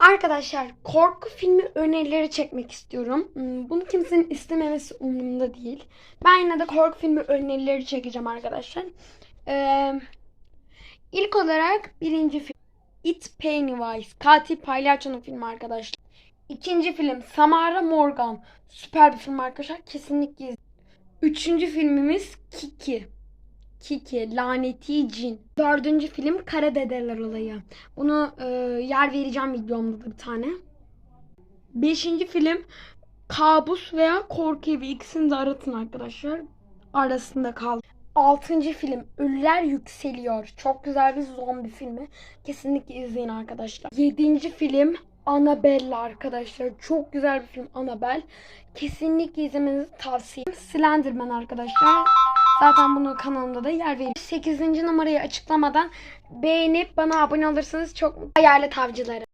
Arkadaşlar korku filmi önerileri çekmek istiyorum. Hmm, Bunu kimsenin istememesi umurumda değil. Ben yine de korku filmi önerileri çekeceğim arkadaşlar. Ee, ilk olarak birinci film It Pennywise. Katil Palyaço'nun filmi arkadaşlar. İkinci film Samara Morgan. Süper bir film arkadaşlar. Kesinlikle izleyin. Üçüncü filmimiz Kiki. Kiki, Laneti Cin. Dördüncü film Kara Dedeler Olayı. Bunu e, yer vereceğim videomda da bir tane. Beşinci film Kabus veya Korku Evi. İkisini de aratın arkadaşlar. Arasında kal. Altıncı film Ölüler Yükseliyor. Çok güzel bir zombi filmi. Kesinlikle izleyin arkadaşlar. Yedinci film Annabelle arkadaşlar. Çok güzel bir film Annabelle. Kesinlikle izlemenizi tavsiye ederim. Slenderman arkadaşlar. Zaten bunu kanalımda da yer veriyorum. 8. numarayı açıklamadan beğenip bana abone olursanız çok mutlu. Hayalet avcıları.